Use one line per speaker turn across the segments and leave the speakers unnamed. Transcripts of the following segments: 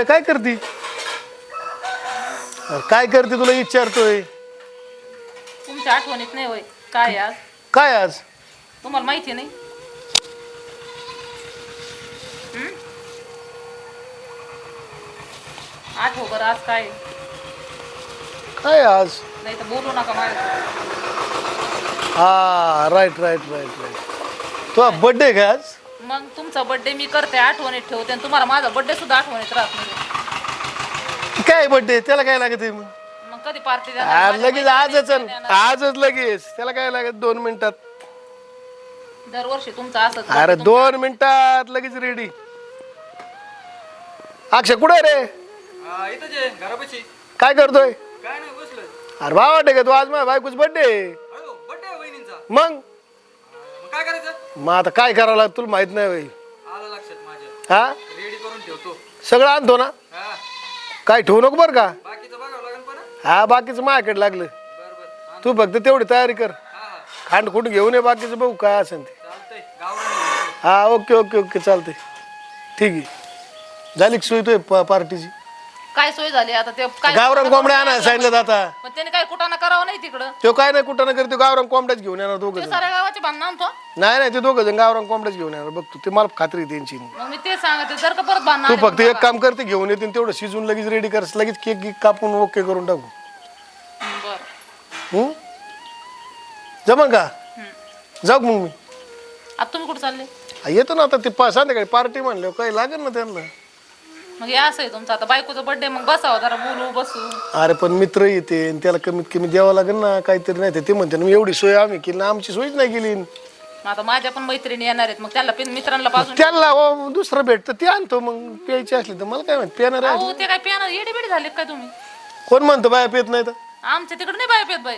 अय, काय करती? काय करते तुला विचारतोय
तुमच्या आठवणीत नाही होय. काय आज?
काय आज?
तुम्हाला माहिती नाही? हं? आठव बरं आज काय?
काय आज?
नाही तर बोलू नका माझ्या
हा राईट राईट राईट राईट तुझा बर्थडे का आज?
मग तुमचा बर्थडे मी करते आठवणीत ठेवते आणि तुम्हाला माझा बर्थडे सुद्धा आठवणीत राहत नाही.
काय बर्थडे त्याला काय लागत आहे मग?
मग कधी पार्टी
लगेच आजच आण. आजच लगेच. त्याला काय लागत? दोन मिनिटात.
दरवर्षी तुमचा असंच
अरे दोन मिनिटात लगेच रेडी अक्षय कुठे रे?
हा, इथंच आहे घरापाशी.
काय करतोय?
काय नाही बसलोय.
अरे भाव वाटे का तू? आज माझ्या बायकोच बर्थडे
बड्डे वहिनींचा.
मग?
काय करायचं?
मग आता काय करावं लागतं तुला माहीत नाही बाई.
आलं लक्षात माझ्या.
हा?
रेडी करून ठेवतो
सगळं आणतो ना?
हा.
काय ठेवू नको बरं का?
बाकीचं बघावं लागेल पण
हा बाकीचं माझ्याकडे लागलं.
बरं बरं. आण.
तू फक्त तेवढी तयारी कर.
हा
खांड खुंड घेऊन ये बाकीचं बघू काय असेल ते.
चालतंय.
हा ओके ओके ओके चालते ठीक आहे. झाली का सोय तुझी पार्टीची?
काय सोय झाली आता? ते काय
गावरान कोंबड्या आणायला सांगितलं आता
पण त्याने काय कुठाना करावं नाही तिकडं?
तो काय नाही कुठं ना करतो गावरान कोंबड्याच घेऊन येणार दोघं
ते
जण.
साऱ्या गावाचे बांधणं आणतो.
नाही नाही ते दोघं जण गावरान कोंबड्याच घेऊन येणार. बघ तू ते मला खात्री आहे त्यांची.
मग मी ते सांगते जर का परत बांधणं
तू
आले
फक्त एक काम करते घेऊन येते तेवढं शिजून लगेच रेडी कर लगेच केक गिक कापून ओके करून टाकू.
बरं.
हम्म? जमन का? जाऊ का मग मी?
आता तुम्ही कुठे चालले?
येतो ना आता ते पा संध्याकाळी पार्टी म्हणल्यावर काही लागेल ना त्यांना.
मग हे असं आहे तुमचं. आता बायकोचा बर्थडे मग बसावं जरा बोलू बसू.
अरे पण मित्र येते आणि त्याला कमीत कमी द्यावं लागेल ना काहीतरी नाही तर ते म्हणते ना, "मी एवढी सोय आम्ही केली ना आमची सोयच नाही केली.
मग आता माझ्या पण मैत्रिणी येणार आहेत मग त्याला मित्रांना पासून
त्याला अहो, दुसरं भेटतं ते आणतो मग प्यायची असली तर मला काय माहिती पिणार आहे
अहो ते काय पियाना येडे बिडे झाले काय तुम्ही?
कोण म्हणतं बाया पित नाही तर?
आमच्या तिकडे नाही बाय पेत बाई.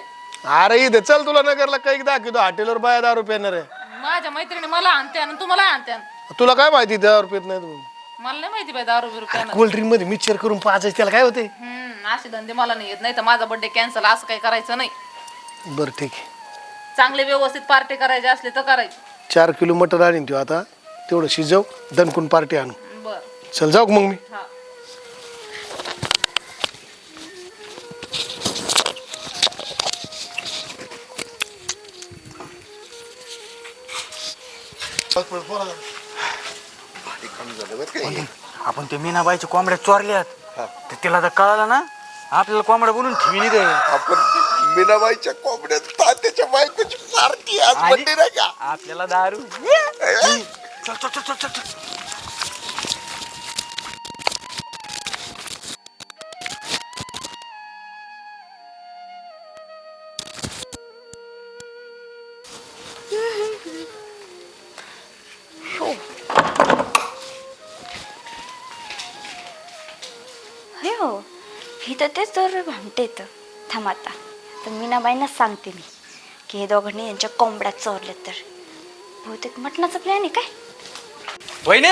अरे इथे चल तुला नगरला काही दाखवतो हॉटेलवर बाया दारू पिणार आहे.
माझ्या मैत्रिणी मला आणते आणि तुम्हाला आणते
तुला काय माहिती दारू पित नाही तुम्ही?
मला नाही माहिती बाई दारू बिरू पियाना
कोल्ड्रिंकमध्ये मिक्सर करून पाचायचं त्याला काय होते
हम्म असे धंदे मला नाही येत. नाही तर माझा बर्थडे कॅन्सल असं काही करायचं नाही.
बरं ठीक आहे.
चांगले व्यवस्थित पार्टी करायचे असले तर करायची.
चार किलो मटर आणीन तू आता. तेवढं शिजव दणकून पार्टी आणू.
बर.
चल जाऊ का मग मी?
हा.
ते मीनाबाईच्या कोंबड्या चोरल्यात. तर तिला तर कळालं ना? आपल्याला कोंबड्या बोलून ठेवी दे
आपण मीनाबाईच्या कोंबड्यात तात्याच्या बायकोची पार्टी आज
आणि-
बड्डे नाही का?
आपल्याला दारू. चल चल चल चल चल चल.
तर तेच दर भामटे येतं थांब आता. तर मीनाबाईंना सांगते मी की हे दोघांनी यांच्या कोंबड्यात चोरले तर. बहुतेक मटणाचा प्लॅन आहे काय?
वहिनी!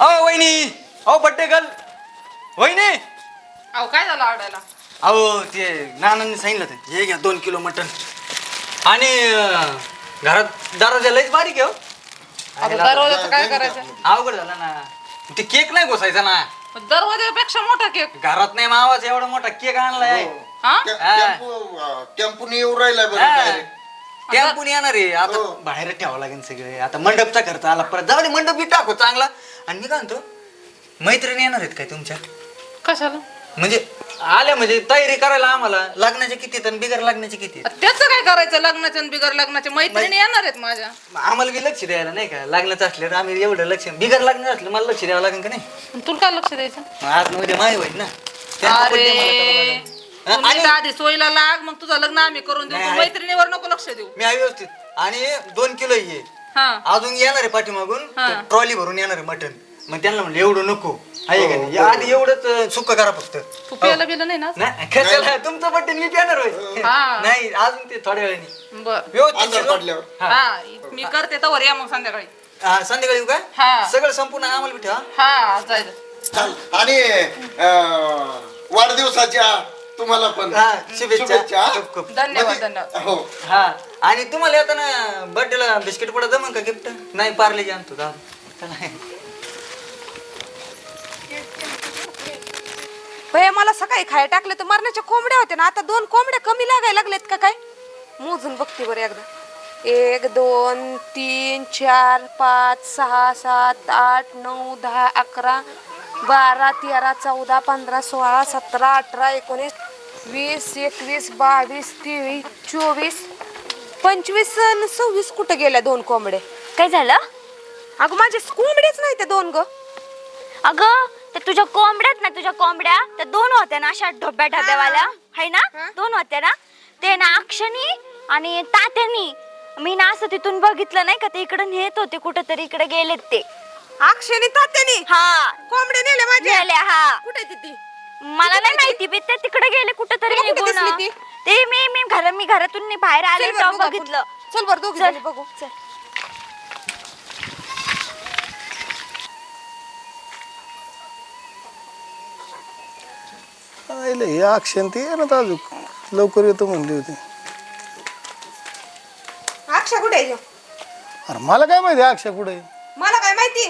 अहो वहिनी! अहो बड्डे गर्ल वहिनी!
अहो काय झालं आडायला
अहो ते नानांनी सांगितलं होतं हे घ्या दोन किलो मटन आणि अं, घरात दरवाजा लईच बारीक आहे हो.
आता दरवाजाचं काय करायचं?
अवघड झालं ना. ते केक नाही घोसायचा ना.
दरवाजापेक्षा मोठा केक.
घरात नाही मावाचा एवढा मोठा केक आणलाय.
हा.
टेम्पो अं, टेम्पोने येऊ राहिलाय बरं direct.
टेम्पून येणार आहे. आता बाहेर ठेवावं लागेल सगळे. आता मंडपचा खर्च आला. परत जाऊ दे मंडप बी टाकू चांगला. आणि मी काय म्हणतो मैत्रिणी येणार आहेत काय तुमच्या?
कशाला?
म्हणजे आल्या म्हणजे तयारी करायला आम्हाला. लग्नाचे किती आणि बिगर लग्नाचे किती?
त्याचं काय करायचं? लग्नाचे आणि बिगर लग्नाचे मैत्रिणी येणार आहेत माझ्या.
आम्हाला बी लक्ष द्यायला नाही का? लग्नाचं असलं तर आम्ही एवढं लक्ष बिगर लग्न असलं मला लक्ष द्यावं लागेल का नाही?
तुला काय लक्ष द्यायचं?
आज मध्ये माय होईल ना. त्यांचा
अरे
birthday मला करावा लागेल. हा,
तुम्ही
आणि
तर आधी सोयीला लाग मग तुझं लग्न आम्ही करून देऊ. तू. मैत्रिणीवर नको लक्ष देऊ.
मी आहे व्यवस्थित. आणि दोन किलो ये
हा.
अजून येणार आहे पाठीमागून.
हा.
ट्रॉली भरून येणार आहे मटन मग त्यांना म्हणलं एवढं नको. आहे का नाही? आधी एवढंच सुख करा फक्त.
तू प्यायला बिलं नाही ना
नाही कशाला तुमचं बड्डे मी येणार होय.
हा.
नाही अजून ते थोड्या वेळाने.
बर.
व्यवस्थित
अंधार
शिजव.
पडल्यावर.
हा. मी करते तवर या मग संध्याकाळी.
हा, संध्याकाळी येऊ का?
हा.
सगळं संपूर्ण आम्हाला बी ठेवा
हा जायचं
चाल. आणि अं, वाढदिवसाच्या तुम्हाला पण
हा, शुभेच्छा. खूप खूप.
धन्यवाद
म्हणजे-
धन्यवाद.
हो.
हा. आणि तुम्हाला येताना बर्थडेला बिस्किट पुडा जमन का गिफ्ट नाही पार्ले आणतो जाऊ. दे. चला.
भैया मला सकाळी खायला टाकले तर मरणाच्या कोंबड्या होत्या ना. आता दोन कोंबड्या कमी लागायला लागलेत का काय? मोजून बघते बरं एकदा. एक दोन तीन चार पाच सहा सात आठ नऊ दहा अकरा बारा तेरा चौदा पंधरा सोळा सतरा अठरा एकोणीस वीस एकवीस बावीस तेवीस चोवीस पंचवीस आणि सव्वीस कुठं गेल्या दोन कोंबड्या?
काय झालं?
अगं माझे कोंबडेच नाही ते दोन ग.
अगं ते तुझ्या कोंबड्यात ना तुझ्या कोंबड्या त्या दोन होत्या ना अशा ढोब्या ढब्यावाल्या हाय ना? दोन होत्या ना. ते ना अक्षनी आणि तात्यानी. मी ना असं तिथून बघितलं नाही का ते इकडे नेत होते कुठेतरी इकडे गेलेत ते.
अक्षयने तात्याने?
हा.
कोंबड्या नेल्या माझ्या.
गेले हा.
कुठे ती ती?
मला नाही माहिती बी ते तिकडे गेले कुठेतरी
तुला कुठे
निघून.
दिसली ती?
ते मी मी घर मी घरातून बाहेर आले
चल बरं
तेव्हा
बघू आपण.
बघितलं.
चल बरं दोघी
चल.
जणी बघू.
चल.
आईले हे अक्षण ते ना अजून. लवकर येतो म्हणली होती.
अक्षय कुठे आहे?
अरे मला काय माहिती अक्षय कुठे आहे?
मला काय माहिती?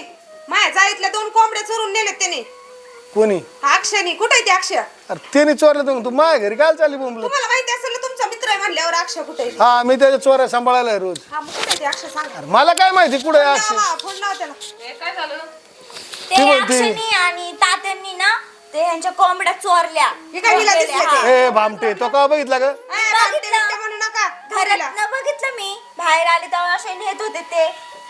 माझ्या जाळीतल्या दोन कोंबड्या चोरून नेलेत त्याने.
कोणी?
अक्षयनी. कुठे आहे ते अक्षय?
अरे त्याने चोरलं तर मग तू माझ्या घरी काय चालली बोंबलं
तुम्हाला माहिती असेल ना तुमचा मित्र आहे म्हणल्यावर अक्षय कुठे आहे?
हा मी त्याच्या चोऱ्या सांभाळायला आहे रोज.
हा मग कुठे आहे ते अक्षय? सांगा.
अरे मला काय माहिती कुठे आहे अक्षय?
फोन लावा त्याला.
हे काय झालं?
ते
ती म्हणते-
अक्षनी आणि तात्यांनी ना ते यांच्या कोंबड्या चोरल्या.
हे काय हिला दिसलं
हा.
ते?
ए भामटे तो का बघितला ग?
ए, बापटे बिपटे म्हणू नका.
घरात बघितलं मी. बाहेर आले तेव्हा असे नेत होते ते.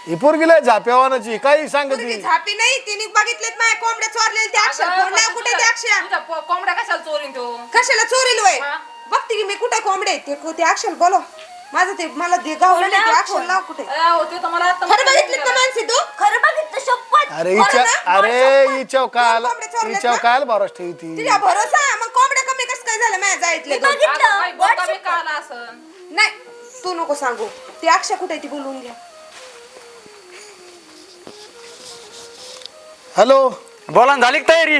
ही पोरगीला झाप्यावानाची काही सांगत
पोरगी झापी नाही तिने बघितलेत माझ्या कोंबड्या चोरलेले ते लाव
पण
कुठे ते अक्षय
तुझा को- कोंबड्या कशाला चोरीन तो?
कशाला चोरील वय?
हा?
बघते की मी कुठे कोंबडे. ते ते अक्षय बोलो. माझं ते मला ते गावलं नाही ते अक्षय लाव कुठे?
अहो, ते तर मला आता
खरं बघितलं ना मानसी तू?
खरं बघितलं शपथ
अरे हिच्या
ना?
अरे हिच्याव काल हिच्याव? काल बाराच ठेवती
तुझ्या भरोसा? मग कोंबड्या कमी कसं काय झालं माझ्या जायतले
बघितलं.
अगं, काही बोका
WhatsApp
बिका आला असं.
नाही तू नको सांगू. ते अक्षय कुठे आहे ती बोलवून घ्या
हॅलो?
बोला ना, झाली का तयारी?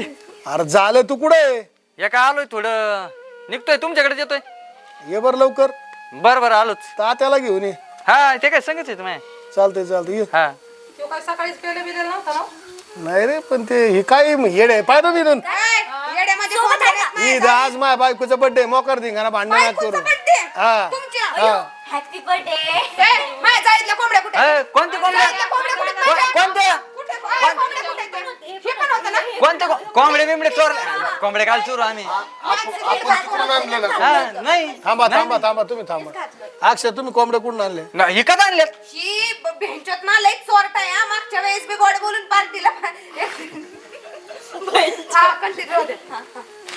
अरे झालं तू कुठे आहे?
या काय आलोय थोडं? निघतोय तुमच्याकडे येतोय.
ये बर लवकर.
बर बर आलोच.
तात्याला घेऊन ये.
हा ते काय सांगायचं तुम्ही
चालतंय चालतंय ये.
हा.
तो काय सकाळीच पेले बिले नव्हता ना
नाही रे पण ते हे काय येडे पाहिजे मी
काय? येड्यामध्ये कोंबड्या आहेत माझ्या
ईद आज माझ्या बायकोचा बड्डे मोकर धिंगाणा भांडण नका
बायकोचा
करू.
birthday?
हा.
तुमच्या?
हा.
हॅपी बर्थडे
ए, माझ्या जाळीतल्या कोंबड्या कुठे
ए, कोणते कोंबड्या
जाळीतल्या कोंबड्या? कुठे आहेत?
को-
माझ्या?
कोणत्या?
कुठे? ए, कोंबड्या कुठे आहेत? हे पण होतं ना
कोणते कोंबडे बिंबडे चोर कोंबडे काल चोरू आम्ही. हा, नाही.
थांबा थांबा थांबा तुम्ही थांबा. अक्षय तुम्ही कोंबडे कुठून आणले?
ना, विकत आणले
ही ब- भेंचोत ना लई चोरटा आहे हा. मागच्या वेळेस बी गोड बोलून पार्टीला हा.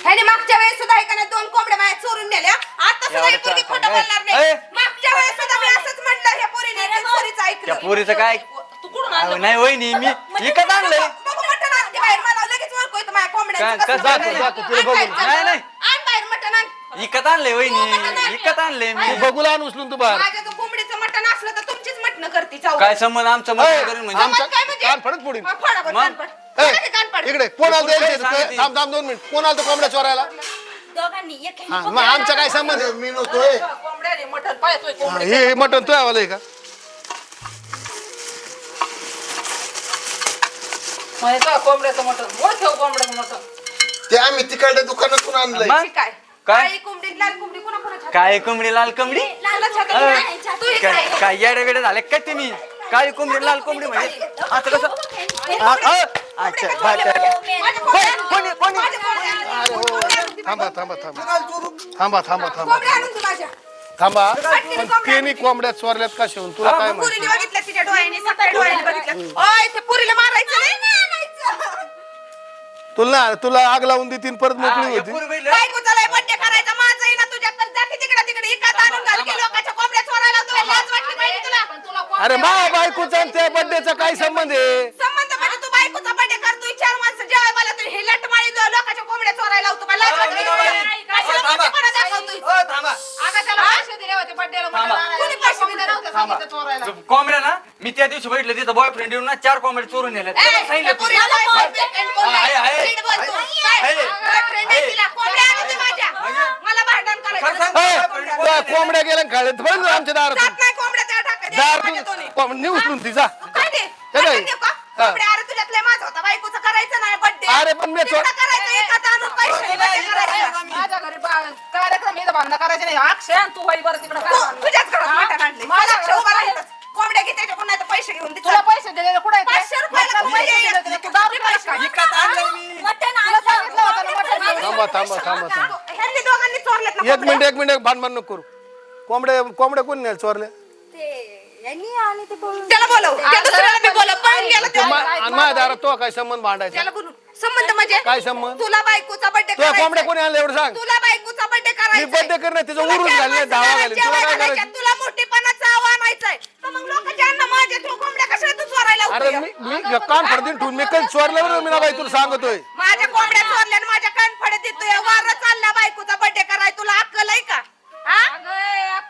ह्याने मागच्या वेळेस सुद्धा ऐका नाही दोन कोंबड्या माझ्या चोरून नेल्या. आता सुद्धा ही
एवढं
पोरगी खोटं
काय?
बोलणार नाही.
ए.
मागच्या वेळेस सुद्धा मी असंच म्हणलं ह्या पोरीने त्या पोरीचं
त्या
ऐकलं
पोरीचं काय
तू कुठून
अहो,
आणलं
नाही मी विकत आणलंय?
बघू मटण आण ते बाहेर मला लगेच ओळखू येतं माझ्या कोंबड्यांचं
काय-
कसं
कसं
मटण
दाखव,
आहे.
दाखव, तुला
आण
बघू.
बाहेर, चल.
नाही, नाही.
आण बाहेर मटण आण
विकत आणलंय वहिनी विकत आणलंय मी
तू बघूला आण उचलून तू बाहेर
माझ्या जर कोंबडीचं मटण असलं तर तुमचीच मटण करते.
काय संबंध आमचं करून म्हणजे
आमचं
काय म्हणजे?
कान फडत पुढील
हा, फोडा बरं,
मग?
कान पड.
ए,
फोडा की कान पड.
इकडे कोण आलं. थांब थांब दोन मिनिट कोण आलं कोंबड्या चोरायला
दोघांनी एक
हा, मग आमचा काय संबंध आहे?
मी नव्हतोय
कोंबड्याने मटण पाहतोय
हा,
कोंबडे
हे मटण तो आवाला आहे का
म्हणायचं कोंबड्याचं मटण. मोठ ठेव कोंबड्याचं
ते आम्ही तिकडल्या दुकानातून आणलंय.
मग?
काय?
काय?
काळी कोंबडी लाल कोंबडी कोणा कोणाच्या
काय कोंबडी लाल कोंबडी? अ,
नाही.
काय
ये.
काय येडे वेडे झाले काय तुम्ही? काळी कोंबडी लाल कोंबडी म्हणजे? असं कसं? अच्छा बरं, बरं.
माझ्या
कोणी- कोणी कोणी
माझ्या कोंबड्या आणून दे.
थांबा थांबा थांबा. थांबा थांबा थांबा.
कोंबड्या आणून दे माझ्या.
थांबा. पण त्यांनी कोंबड्या चोरल्यात का शिवून तुला काय माहिती
पुरीने बघितलं तिच्या डोळ्याने सकाळी डोळ्याने बघितलं. ओय ते पुरीला मारायचं नाही.
तुला तुला आग लावून देतीन परत
हा,
मोकळी
या
होती?
बायकोचा लय बड्डे करायचा माझा ना तुझ्या तर जाती तिकडे तिकडे इकात आणून घाल की लोकांच्या कोंबड्या चोरायला तुला लाज वाटली पाहिजे तुला.
पण तुला कोण
अरे मा बायकोचा आणि त्या बड्डेचा काय संबंध आहे?
संबंध म्हणजे तू बायकोचा बड्डे करतोय चार माणसं जेवाय मला तू हे लट माळी दो- लोकांच्या कोंबड्या चोरायला लावतो का लाज
अ,
वाटली
मीनाबाई.
पाहिजे? कशाला
थांबा.
मोठेपणा दाखवतोय?
ओ, थांबा
अगं त्याला पैसे दिले होते बड्डेला
थांबा.
कोणी पैसे दिले
नव्हते सांगितलं चोरायला
कोंबड्या ना मी त्या दिवशी बघितलं तिथं बॉयफ्रेंड येऊन ना चार कोंबड्या चोरून नेल्या त्याला सांगितलं
तू.
आहे.
आहे. कोंबड्या
खरं सांग.
ए, त्या गेल्या बंद आमच्या
टाकायच्या.
दार उचलून ती जा? हा.
अरे तुझ्यात लय माझा होता बायकोचं करायचं नाही बड्डे
अरे पण मी चो-
कार्यक्रम इथं भांडणं करायचे नाही अक्षय आणि तू होई बरं तिकडं काय भांडणं? हा? माझ्या घरात काय?
पैसे
दिलेले कुठे?
पाचशे रुपयाला
तुला
पैसे
पैसे दिलेले, तू दारू पिलास का?
विकत आणलंय मी.
मटण
तुला सांगितलं होतं ना मटण घेऊन ये.
थांबा थांबा थांबा थांबा.
ह्यांनी दोघांनी चोरलेत ना
एक मिनिट एक मिनिट भांडण नको करू. कोंबड्या कोंबड्या कोण नेल चोरले
ते यांनी आणि ते बोलून
त्याला बोलव. त्या दुसऱ्याला मी बोलव. पण गेला
ते मा- आणि माझ्या दारात तो काय संबंध भांडायचा?
त्याला बोलून संबंध म्हणजे?
काय संबंध?
तुला बायकोचा बर्थडे
तुला कोंबड्या कोणी आणलं एवढं सांग.
तुला बायकोचा बर्थडे
मी
करायचा
birthday करणार, तिचं उरूस घालणे, धावा घालीन. तुला काय करायचं?
तुला मोठेपणाचा आव्हान तर मग तू कोंबड्या कशाला तू
अरे? मी मी कान फडदीन ठेवून मी काही चोरल्यावर मी ना बाई तुला सांगतोय.
माझ्या कोंबड्या चोरल्या आणि माझ्या कान फडत देतोय वार चालला बायकोचा बर्थडे कराय तुला अक्कल आहे का? हा?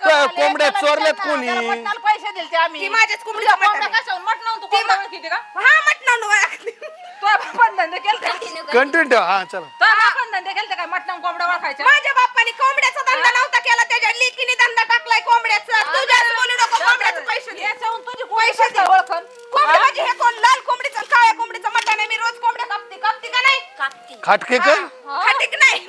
त्या कोंबड्या चोरल्यात कोणी?
पैसे दिले ते आम्ही.
ती माझ्याच कोंबडीचं
तुझ्या कोंबड्या
मटण आहे.
कशावर? मटण तू
ती
कोंबड्या
मा-
ओळखीते का?
हा मटण
तू आपण धंदे केलते
कंटिन्यू ठेवा. हा चला.
तू आपण धंदे केलते काय मटण कोंबड्या ओळखायच्या?
माझ्या बाप्पानी कोंबड्याचा धंदा नव्हता केला त्याच्या लेकीने धंदा टाकलाय कोंबड्याचा. तू जास्त बोलू नको कोंबड्याचे पैसे दे
तुझी
पैसे दे
ओळखन?
म्हणजे हे कोण लाल कोंबडीचं आणि काळ्या कोंबडीचं मटण आहे? मी रोज कोंबड्या कापते. कापते का नाही?
कापती.
खाटके कर
खाटीक नाही?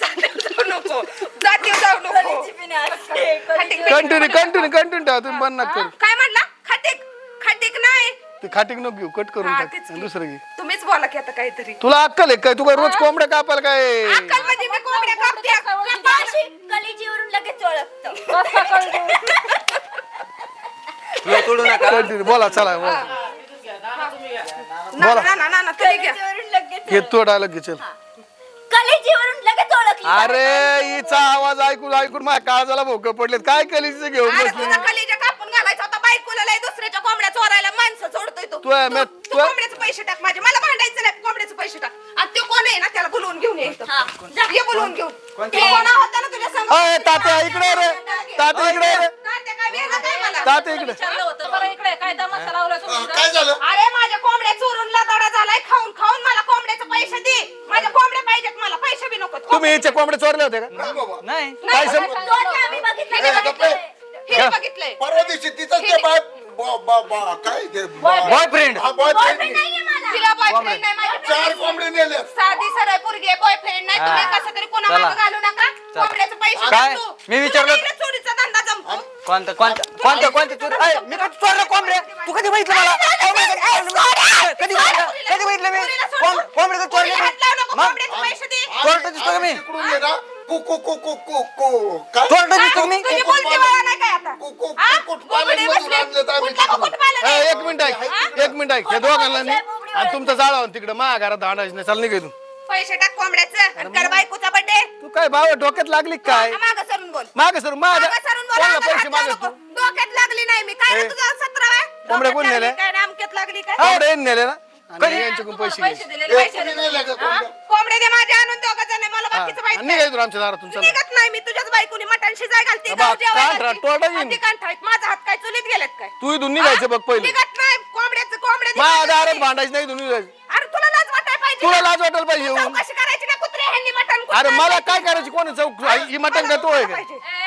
जातीव जाऊ नको. जातीव जाऊ नको. खाटीक.
कंटिन्यू कंटिन्यू कंटिन्यू ठेवा तुम्ही बंद नका करू.
काय म्हणला? खाटीक खाटीक नाही?
ते खाटीक नको घेऊ कट करून
हा,
टाक.
की.
दुसरं घे.
तुम्हीच बोला की आता काहीतरी.
तुला अक्कल आहे काय? तू काय रोज कोंबड्या कापायला काय?
अक्कल म्हणजे मी कोंबड्या कापते.
कपाशी कलिजीवरून लगेच ओळखतो.
कंटिन्यू बोला चला बोला.
ना ना ना ना ना तुम्ही घ्या.
कलिजीवरून लगेच
हे तो डायलॉग घे चल.
कलिजीवरून लगेच ओळखली.
अरे हिचा आवाज ऐकून ऐकून माझ्या काळजाला भोक पडलेत. काय कलीच घेऊन
अरे
बसले
तुझा कलिजा कापून घालायचा होता. बायकोला लय दुसऱ्याच्या कोंबड्या चोरायला माणसं सोडतोय तू.
तू आहे,
तू-
मी-
तू
तू आहे.
कोंबड्याचे पैसे टाक माझे. मला भांडायचं नाही कोंबड्याचे पैसे टाक. आणि तो कोण आहे ना त्याला बोलवून घेऊन ये इथं.
हा, जा.
ये बोलवून घेऊन. ते कोण होता ना तुझ्या संग
अय तात्या इकडे ये रे. तात्या इकडे ये रे.
तात्या काय वेगळं काय मला?
तात्या इकडे.
विचारलं होतं. बरं इकडे. काय तमाशा लावला तुम्ही?
काय झालं
अरे माझ्या कोंबड्या चोरून लदाडा झालाय खाऊन खाऊन मला कोंबड्याचे पैसे दे माझ्या कोंबड्या पाहिजेत मला पैसे बी नको
तुम्ही हिचे कोंबडे चोरले होते का?
नाही बाबा.
नाही.
काय सम
दोन आम्ही बघितलं
ए, गप्पे.
हे बघितलंय.
परवा दिवशी तिथंच ते बाय बा- बा- बा- काय ते
बॉयफ्रेंड
हा बॉयफ्रेंड
नाहीये मला.
तिला बॉयफ्रेंड नाही माझ्या
चार कोंबडे नेले
साधी सरळ पोरगी बॉयफ्रेंड नाही. तुम्ही
हा.
कसं तरी कोणा
चला.
मागं घालू नका. कोंबड्याचे पैसे
काय? मी विचारलं-
तुला नाही ना चोरीचा धंदा जमतो.
कोणतं कोणतं? कोणतं कोणतं चोर? मी कधी चोरलं कोंबड्या? तू कधी बघितलं मला? अय, कधी बघितलं? कधी बघितलं मी? कोंब- कोंबड्या कधी चोरले
पोरीला हात लावू नको,
मग
कोंबड्याचे पैसे दे.
दिसतो का मी.
तिकडून ये ना. कु कु कु कु कु कु. काय?
चोरटं दिसतो का मी.
तुझी बोलती वळण आहे काय आता?
कु- कु-? कुक्कुटपालन
कोंबडी
मधून
बसली.
आणलेत आम्ही
कुठल्या
तिकडून.
कुक्कुटपालन
ए,
आहे?
एक मिनिट ऐक. एक मिनिट ऐक. हे दोघांना मी आणि तुमचं जाळा तिकडे माझ्या घरात भांडायचं नाही. चाल निघ इथून.
पैसे टाक कोंबड्याचं आणि कर बायकोचा बर्थडे
तू काय भाव डोक्यात लागली का काय?
मागं सरून बोल.
माग सर माझ्या
मागं सरून बोल
कोणाला
अंगात
पैसे
हात लावू
मागत
नको.
तू?
डोक्यात लागली नाही मी. काय रे
ए,
तुझा सतरा आहे
कोंबड्या कोण नेल्या?
काय? लागली काय?
नेले ना? आणि यांच्याकडून पैसे
पैसे
घ्यायचे
दिलेले
ए,
पैसे
कोणी
दिलेले.
नेले का कोंबड्या?
कोंबडे दे माझे आणून दोघं जण मला
हा.
बाकीचं माहीत
आणि
नाही.
निघायचं आमच्या दारातून चला
निघत नाही मी तुझ्याच बायकोनी मटण शिजाय घालते
बाबा,
गाव जेवाय घालते.
येईन.
माझा हात काय चुलीत गेलेत काय
तू इथून निघायचं बघ पहिले
निघत नाही कोंबड्याचं कोंबड्या
माझ्या दारात. भांडायचं नाही इथून निघायचं
अरे तुला लाज वाटाय पाहिजे
तुला? लाज वाटायला पाहिजे
चौकशी करायची ना कुत्रे ह्यांनी मटण कुठं
अरे मला? काय करायची कोणी चौक ही मटण का तो आहे का
पाहिजे.
ए,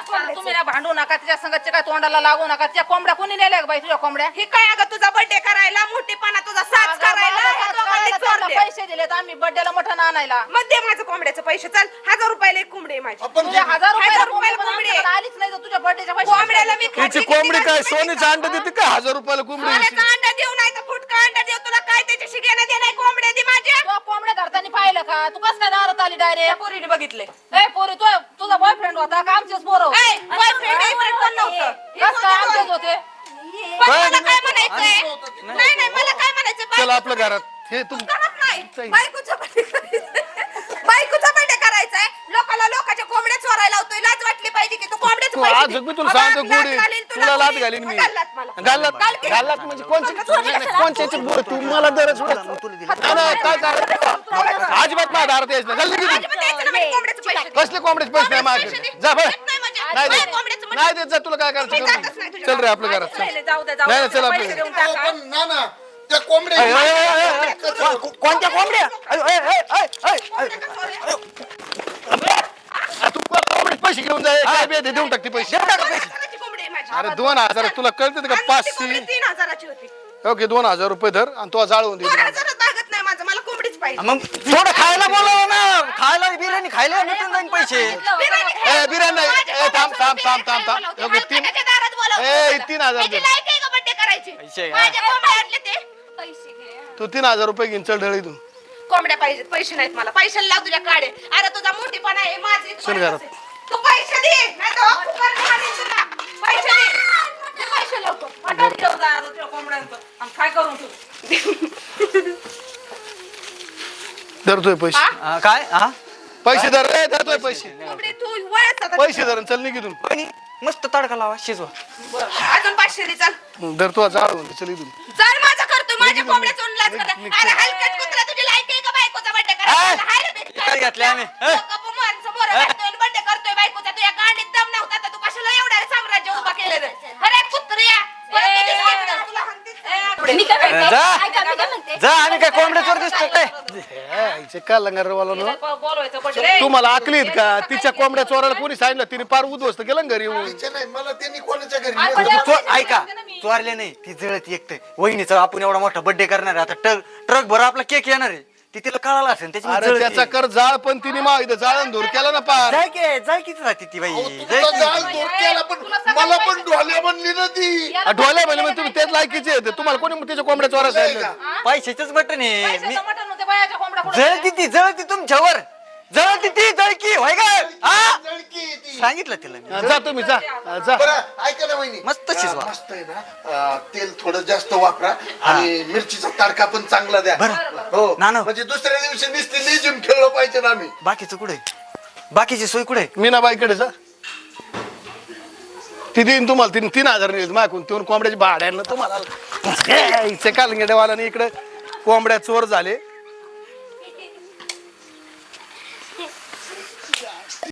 कोंबड्याचं.
तुम्ही ना भांडू नका तिच्या संगतच्या काय तोंडाला लागू नका. त्या कोंबड्या कोणी नेल्या बाई तुझ्या कोंबड्या?
हे काय अगं तुझा बर्थडे करायला मोठेपणा तुझा साज करायला
मला साज
दोघांनी
त्यांना
चोरले.
पैसे दिलेत आम्ही बड्डेला मटण आणायला.
मग दे माझं कोंबड्याचं पैसे चल. हजार रुपयाला एक कोंबडी आहे माझी.
आपण
तुझ्या हजार रुपयाला
हजार
कोंबडी
रुपयाला
पण
कोंबडी
आमच्याकडे
आहे.
आलीच नाही तर तुझ्या पैसे
कोंबड्याला मी
हिची
खाती
कोंबडी काय? सोनीचं? अंड देते का? हजार रुपयाला कोंबडी हिची?
सोन्याचा अंडा देऊ नाही तर फुटका अंडा देऊ. तुला काय त्याच्याशी घेणं देणं कोंबड्या दे माझ्या.
कोंबड्या धरताना पाहिलं का? तू कस काय दारात आली डायरेक्ट
पोरीने बघितले
ए पोरी तू होता का आमचेच पोरं?
ए, boyfriend, girlfriend कोण नव्हतं.
कस काय आमचेच होते?
पण मला काय म्हणायचंय? नाही नाही मला काय म्हणायचंय?
चल आपल्या घरात. हे तू
घरात नाही. बायकोचा बर्थडे करायचा बायकोचा बर्थडे करायचा आहे लोकाला लोकांच्या कोंबड्या चोरायला लावतोय लाज वाटली पाहिजे की तू
आज. मी तुला सांगतो गुढी
घालीन
तुला लात. घालीन मी
घाललात मला.
घाललात
घाल की.
घाललात म्हणजे कोणचे कोणचे बोल तू मला दरच काय कर अजिबात माझ्या दारात यायचं
म्हणजे.
कसले कोंबड्याचे पैसे नाही माझ्याकडे जा
नाही म्हणजे.
देत
कोंबड्याचं म्हणजे.
नाही देत जा तुला काय करायचं चल रे आपल्या घरात चल.
राहिले, जाऊ दे जाऊ
नाही,
दे
नाही, चल
त्या कोंबड्या
कोणत्या कोंबड्या तू पैसे घेऊन जा काय बी आहे? ते देऊन टाकते पैसे.
कोंबडी आहे माझी.
अरे दोन हजार तुला कळते का?
आणि ती कोंबडी
पाचशे
तीन हजाराची होती.
ओके दोन हजार रुपये धर आणि तो जाळवून दे.
दोन हजारात भागत नाही माझं मला कोंबडीच पाहिजे.
मग थोडं खायला बोलावं ना. खायला बिर्याणी खायला भेटून जाईन पैसे.
बिर्याणी
ए
खायला
बिर्याणी नाही.
माझ्या
ए, थांब थांब थांब थांब
बिर्याणी
थांब. एवढे तीन
हलकटाच्या दारात बोलावते
ए
मला.
तीन हजार
त्याची
दे.
लायक आहे का बड्डे करायची?
पैसे, हा.
माझ्या कोंबड्या आणले ते.
पैसे घे.
तू तीन हजार रुपये घेऊन चल ढळी तू
कोंबड्या पाहिजेत पैसे नाहीत मला. पैशाला लाव तुझ्या काढे अरे तुझा मोठीपणा आहे माझी
चल घरात.
तू पैसे दे नाही तर ऑफ कर आणि तुला. पैसे दे. दे पैसे लवकर
पटात ठेव जा आता तुझ्या कोंबड्यांचं आणि काय करून ठेव
धरतोय पैसे.
हा, काय? हा
पैसे धर रे धरतोय पैसे.
कोंबडी तू आता.
पैसे धर चल निघितून
मस्त तडका लावा शिजवा.
अजून पाचशे दे चल.
धरतो जाळ चल इथून.
चल माझा करतो माझ्या कोंबड्याचा उन्हाच करतो अरे हलकट कुत्रा तुझी लायक आहे का बायकोचा बड्डे करायचा हाय रे बिस्किट.
काय घातले आम्ही? ए?
समोर बड्डे करतोय बायकोचा तुझ्या गांडीत दम नव्हता तर तू कशाला एवढा साम्राज्य उभा केलं रे अरे कुत्र्या परत किती सांगितलं तुला हाणतीच.
मी काय म्हणते
जा.
ऐका, मी काय म्हणते?
जा आम्ही काय कोंबड्याचोर दिसतो काय
आईचे काय लंगारवाला
बड्डे
तुम्हाला आकलीत का? तिच्या कोंबड्या चोराला कोणी सांगितलं? तिने पार उद्ध्वस्त केलं ना घरी येऊन.
तिच्या नाही मला त्यांनी कोणाच्या घरी
आपण
नेलं.
चो- ऐका चोरले नाही ती जळत एकटे. वहिनीचा आपण एवढा मोठा बर्थडे करणार आहे. आता ट्रक ट्रक भर आपला केक येणार आहे. ती तिला कळाला असेल
अरे त्याचा कर जाळ पण तिने मा इथं जाळण धूर केला ना पार.
जाय की जाय किती राहते ती बाई? जाय.
जाळ दोरक्याला पण मला पण ढोल्या म्हणली ना ती.
ढोल्या म्हणजे मग तुम्ही त्याच लायकीचे आहेत. तुम्हाला कोणी तिच्या कोंबड्या चोरा सांगितलं?
पैशाचंच बटन आहे. मी
पैशाचं मटण होते बायाच्या कोंबड्या कुठं
जळती ती जळती तुमच्यावर. जळती ती जळकी होय का हा?
जळकी आहे ती.
सांगितलं तिला मी.
जा तुम्ही जा. जा.
बरं ऐका ना वहिनी.
मस्त शिजवा.
अं, मस्त आहे ना. अं, तेल थोडं जास्त वापरा आणि मिरचीचा तडका पण चांगला द्या.
बरं.
हो.
नानो.
म्हणजे दुसऱ्या दिवशी नुसती लेजिम खेळलो पाहिजे ना आम्ही.
बाकीचं कुठे? बाकीची सोय कुठे?
मीनाबाईकडे जा. ती देईन तुम्हाला. तीन तीन हजार नेली मागून. तिथून कोंबड्याची भाड्यानं तुम्हाला. इथे कालंगेडेवाल्याने इकडे कोंबड्या चोर झाले.